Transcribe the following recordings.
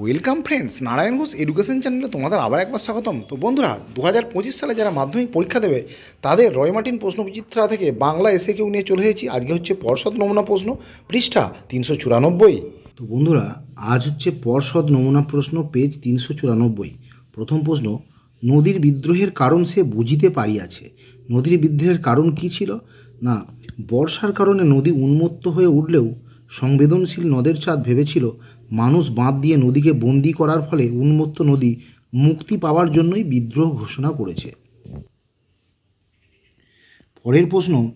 Welcome friends Narayan Ghosh education চ্যানেলে তোমাদের আবার একবার স্বাগতম। তো বন্ধুরা দু হাজার পঁচিশ সালে যারা মাধ্যমিক পরীক্ষা দেবে, তাদের রয় মার্টিন প্রশ্ন বিচিত্রা থেকে বাংলা এসে কেউ নিয়ে চলে এসেছি। আজকে হচ্ছে পর্ষদ নমুনা প্রশ্ন, পৃষ্ঠা তিনশো চুরানব্বই। তো বন্ধুরা, আজ হচ্ছে পর্ষদ নমুনা প্রশ্ন পেজ তিনশো চুরানব্বই। প্রথম প্রশ্ন, নদীর বিদ্রোহের কারণ সে বুঝিতে পারিয়াছে। নদীর বিদ্রোহের কারণ কি ছিল? না, বর্ষার কারণে নদী উন্মত্ত হয়ে উঠলেও সংবেদনশীল নদের চাঁদ ভেবেছিল মানুষ বাঁধ দিয়ে নদীকে বন্দি করার ফলে উন্মত্ত নদী মুক্তি পাওয়ার জন্যই বিদ্রোহ ঘোষণা করেছে। পরের প্রশ্ন,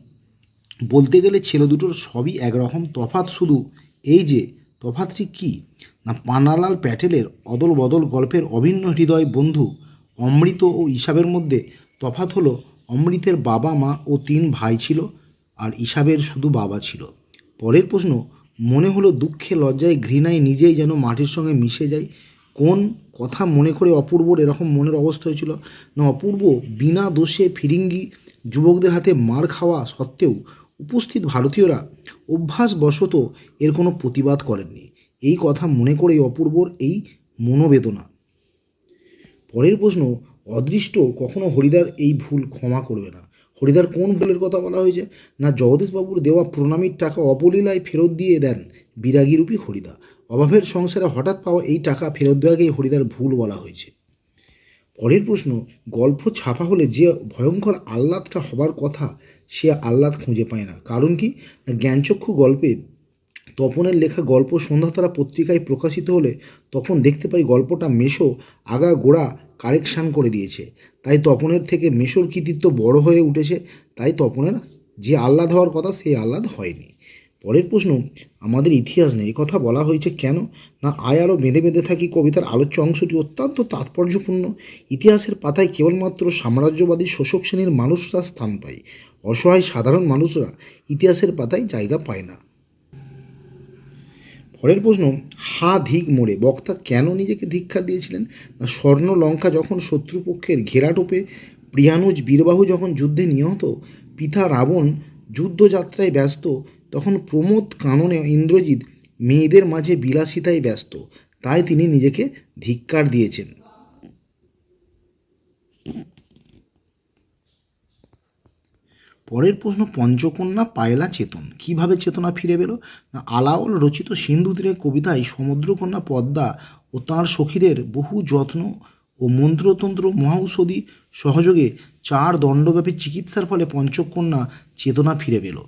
বলতে গেলে ছেলে দুটোর সবই একরকম তফাত শুধু এই যে তফাতটি কি? না, পানালাল প্যাটেলের অদল বদল গল্পের অভিন্ন হৃদয় বন্ধু অমৃত ও ইসাবের মধ্যে তফাত হলো অমৃতের বাবা মা ও তিন ভাই ছিল, আর ইসাবের শুধু বাবা ছিল। পরের প্রশ্ন মনে হলো দুঃখে লজ্জায় ঘৃণায় নিজেই যেন মাটির সঙ্গে মিশে যায়। কোন কথা মনে করে অপূর্বর এরকম মনের অবস্থা হয়েছিল? না, অপূর্ব বিনা দোষে ফিরিঙ্গি যুবকদের হাতে মার খাওয়া সত্ত্বেও উপস্থিত ভারতীয়রা অভ্যাসবশত এর কোনো প্রতিবাদ করেননি। এই কথা মনে করেই অপূর্বর এই মনোবেদনা। পরের প্রশ্ন, অদৃষ্ট কখনো হরিদার এই ভুল ক্ষমা করবে না। হরিদার কোন ভুলের কথা বলা হয়েছে? না জগদীশবাবুর দেওয়া প্রণামীর টাকা অবলীলায় ফেরত দিয়ে দেন বিরাগীরূপী হরিদা। অভাবের সংসারে হঠাৎ পাওয়া এই টাকা ফেরত দেওয়াকেই হরিদার ভুল বলা হয়েছে। পরের প্রশ্ন, গল্প ছাপা হলে যে ভয়ঙ্কর আহ্লাদটা হবার কথা, সে আহ্লাদ খুঁজে পায় না। কারণ কি? জ্ঞানচক্ষু গল্পে তপনের লেখা গল্প সন্ধ্যাতারা পত্রিকায় প্রকাশিত হলে তখন দেখতে পাই গল্পটা মেশো, আগা গোড়া কারেকশান করে দিয়েছে। তাই তপনের থেকে মেশোর কৃতিত্ব বড় হয়ে উঠেছে। তাই তপনের যে আহ্লাদ হওয়ার কথা, সেই আহ্লাদ হয়নি। পরের প্রশ্ন, আমাদের ইতিহাস নেই কথা বলা হয়েছে কেন? না আয় আরও বেঁধে বেঁধে থাকি কবিতার আলোচ্য অংশটি অত্যন্ত তাৎপর্যপূর্ণ? ইতিহাসের পাতায় কেবলমাত্র সাম্রাজ্যবাদী শোষক শ্রেণির মানুষরা স্থান পায়। অসহায় সাধারণ মানুষরা ইতিহাসের পাতায় জায়গা পায় না। পরের প্রশ্ন, হা ধিক মোড়ে বক্তা কেন নিজেকে ধিক্ষার দিয়েছিলেন? না, স্বর্ণ লঙ্কা যখন শত্রুপক্ষের ঘেরাটোপে প্রিয়ানুজ বীরবাহু যখন যুদ্ধে নিহত, পিতা রাবণ যুদ্ধযাত্রায় ব্যস্ত, তখন প্রমোদ কাননে ইন্দ্রজিৎ মেয়েদের মাঝে বিলাসিতায় ব্যস্ত, তাই তিনি নিজেকে ধিক্কার দিয়েছেন। পরের প্রশ্ন, পঞ্চকন্যা পায়লা চেতন। কীভাবে চেতনা ফিরে পেল? না, আলাওল রচিত সিন্ধু তীরের কবিতায় সমুদ্রকন্যা পদ্মা ও তাঁর সখীদের বহু যত্ন ও মন্ত্রতন্ত্র মহাঔষধি সহযোগে চার দণ্ডব্যাপী চিকিৎসার ফলে পঞ্চকন্যা চেতনা ফিরে পেল।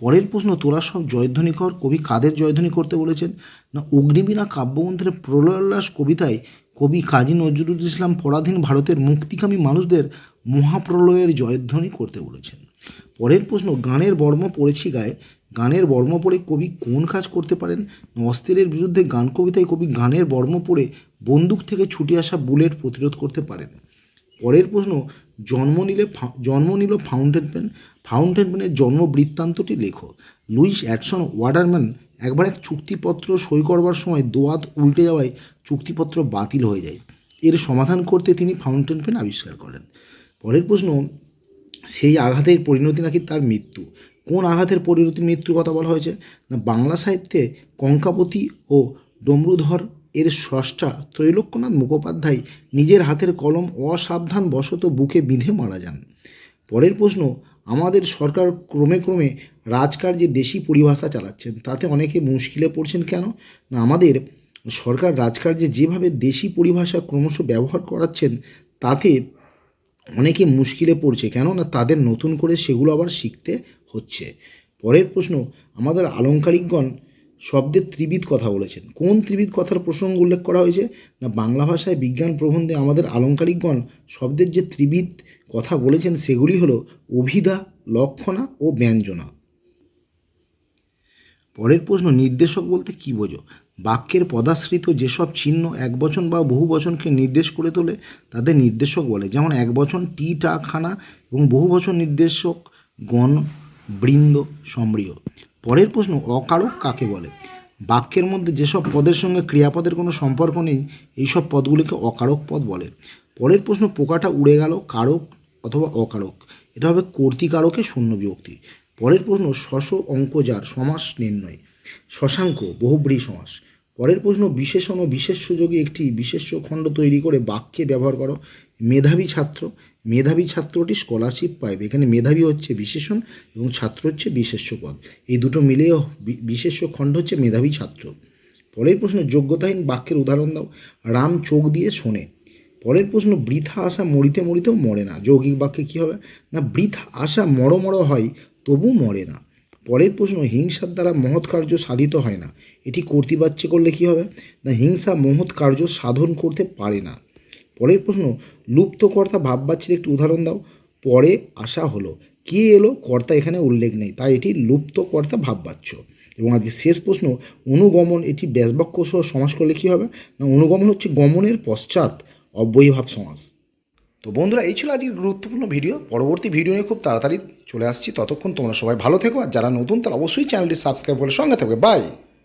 পরের প্রশ্ন তোরা সব জয়ধ্বনি কর কবি কাদের জয়ধ্বনি করতে বলেছেন? না, অগ্নিবীণা কাব্যগ্রন্থের প্রলয়োল্লাস কবিতায় কবি কাজী নজরুল ইসলাম পরাধীন ভারতের মুক্তিকামী মানুষদের মহাপ্রলয়ের জয়ধ্বনি করতে বলেছেন। পরের প্রশ্ন, গানের বর্ম পড়েছি গায়ে গানের বর্ম পড়ে কবি কোন কাজ করতে পারেন? অস্থিরের বিরুদ্ধে গান কবিতায় কবি গানের বর্ম পড়ে বন্দুক থেকে ছুটে আসা বুলেট প্রতিরোধ করতে পারেন। পরের প্রশ্ন, জন্ম নিলে জন্ম নিল ফাউন্টেন পেন। ফাউন্টেন পেনের জন্ম বৃত্তান্তটি লেখো। লুইস অ্যাডসন ওয়াটারম্যান একবার এক চুক্তিপত্র সই করবার সময় দোয়াত উল্টে যাওয়ায় চুক্তিপত্র বাতিল হয়ে যায়। এর সমাধান করতে তিনি ফাউন্টেন পেন আবিষ্কার করেন পরের প্রশ্ন সেই আঘাতের পরিণতি নাকি তার মৃত্যু? কোন আঘাতের পরিণতির মৃত্যুর কথা বলা হয়েছে? না, বাংলা সাহিত্যে কঙ্কাবতী ও ডমরুধর এর স্রষ্টা ত্রৈলোক্যনাথ মুখোপাধ্যায় নিজের হাতের কলম অসাবধান বশত বুকে বিঁধে মারা যান। পরের প্রশ্ন, আমাদের সরকার ক্রমে ক্রমে রাজকার্যে দেশি পরিভাষা চালাচ্ছেন, তাতে অনেকে মুশকিলে পড়ছেন কেন? না, আমাদের সরকার রাজকার্যে যেভাবে দেশি পরিভাষা ক্রমশ ব্যবহার করাচ্ছেন, তাতে অনেকে মুশকিলে পড়ছে, কেননা তাদের নতুন করে সেগুলো আবার শিখতে হচ্ছে। পরের প্রশ্ন, আমাদের আলংকারিকগণ শব্দের ত্রিবিধ কথা বলেছেন। কোন ত্রিবিধ কথার প্রসঙ্গ উল্লেখ করা হয়েছে? না, বাংলা ভাষায় বিজ্ঞান প্রবন্ধে আমাদের আলঙ্কারিকগণ শব্দের যে ত্রিবিধ কথা বলেছেন, সেগুলি হলো অভিধা, লক্ষণা ও ব্যঞ্জনা। পরের প্রশ্ন, নির্দেশক বলতে কী বোঝো? বাক্যের পদাশ্রিত যেসব চিহ্ন এক বচন বা বহু বচনকে নির্দেশ করে তোলে, তাদের নির্দেশক বলে। যেমন এক বচন টি, টা খানা এবং বহু বচন নির্দেশক গণ, বৃন্দ সম্রিয় পরের প্রশ্ন, অকারক কাকে বলে? বাক্যের মধ্যে যেসব পদের সঙ্গে ক্রিয়াপদের কোনো সম্পর্ক নেই, এইসব পদগুলিকে অকারক পদ বলে। পরের প্রশ্ন, পোকাটা উড়ে গেল, কারক অথবা অকারক? এটা হবে কর্তিকারকে শূন্য বিভক্তি। পরের প্রশ্ন শশ অঙ্কজার সমাস নির্ণয়। শশাঙ্ক, বহুব্রী সমাস। পরের প্রশ্ন, বিশেষণ ও বিশেষ সুযোগে একটি বিশেষ্য খণ্ড তৈরি করে বাক্যে ব্যবহার করো। মেধাবী ছাত্র, মেধাবী ছাত্রটি স্কলারশিপ পাইবে। এখানে মেধাবী হচ্ছে বিশেষণ এবং ছাত্র হচ্ছে বিশেষ্য পদ। এই দুটো মিলিয়ে বিশেষ্য খণ্ড হচ্ছে মেধাবী ছাত্র। পরের প্রশ্ন, যোগ্যতাহীন বাক্যের উদাহরণ দাও। রাম চোখ দিয়ে শোনে। পরের প্রশ্ন, বৃথা আশা মরিতে মরিতেও মরে না। যৌগিক বাক্যে কী হবে? না, বৃথা আশা মর মর হয়, তবু মরে না। পরের প্রশ্ন, হিংসার দ্বারা মহৎ কার্য সাধিত হয় না। এটি কর্তৃবাচ্যে করলে কি হবে? না, হিংসা মহৎ কার্য সাধন করতে পারে না। পরের প্রশ্ন, লুপ্তকর্তা ভাববাচ্যের একটি উদাহরণ দাও। পরে আসা হলো। কে এলো? কর্তা এখানে উল্লেখ নেই, তাই এটি লুপ্তকর্তা ভাববাচ্য। এবং আজকে শেষ প্রশ্ন, অনুগমন এটি ব্যাসবাক্য সহ সমাস করলে কী হবে? না, অনুগমন হচ্ছে গমনের পশ্চাৎ অব্যয়ীভাব সমাস। তো বন্ধুরা, এই ছিল আজকের গুরুত্বপূর্ণ ভিডিও। পরবর্তী ভিডিও নিয়ে খুব তাড়াতাড়ি চলে আসছি। ততক্ষণ তোমরা সবাই ভালো থেকো, আর যারা নতুন, তারা অবশ্যই চ্যানেলটি সাবস্ক্রাইব করে সঙ্গে থাকবে। বাই!